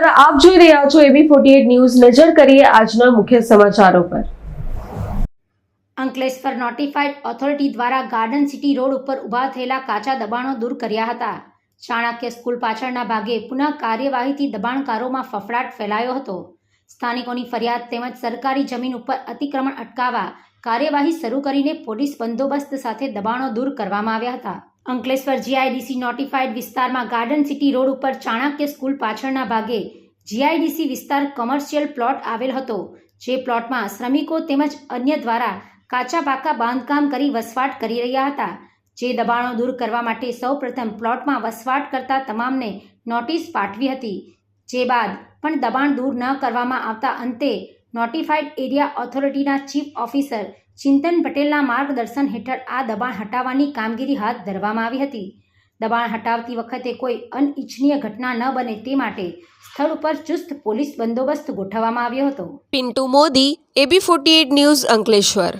રહ્યા છો એબી forty news. નજર કરીએ આજના મુખ્ય સમાચારો પર. અંકલેશ્વર નોટિફાઈડ ઓથોરિટી દ્વારા ગાર્ડન સિટી રોડ ઉપર ઊભા થયેલા કાચા દબાણો દૂર કર્યા હતા. ચાણક્ય સ્કૂલ પાછળના ભાગે પુનઃ કાર્યવાહીથી દબાણકારોમાં ફફડાટ ફેલાયો હતો. સ્થાનિકોની ફરિયાદ તેમજ સરકારી જમીન ઉપર અતિક્રમણ અટકાવવા કાર્યવાહી શરૂ કરીને પોલીસ બંદોબસ્ત સાથે દબાણો દૂર કરવામાં આવ્યા હતા. અંકલેશ્વર જીઆઈડીસી નોટિફાઈડ વિસ્તારમાં ગાર્ડન સિટી રોડ ઉપર ચાણક્ય સ્કૂલ પાછળના ભાગે જીઆઈડીસી વિસ્તાર કમર્શિયલ પ્લોટ આવેલ હતો. જે પ્લોટમાં શ્રમિકો તેમજ અન્ય દ્વારા કાચા પાકા બાંધકામ કરી વસવાટ કરી રહ્યા હતા. જે દબાણો દૂર કરવા માટે સૌપ્રથમ પ્લોટમાં વસવાટ કરતા તમામને નોટિસ પાઠવી હતી. જે બાદ પણ દબાણ દૂર ન કરવામાં આવતા અંતે નોટિફાઈડ એરિયા ઓથોરિટીના ચીફ ઓફિસર ચિંતન પટેલના માર્ગદર્શન હેઠળ આ દબાણ હટાવવાની કામગીરી હાથ ધરવામાં આવી હતી. દબાણ હટાવતી વખતે કોઈ અનિચ્છનીય ઘટના ન બને તે માટે સ્થળ ઉપર ચુસ્ત પોલીસ બંદોબસ્ત ગોઠવવામાં આવ્યો હતો. Pintu Modi AB forty news Ankleshwar.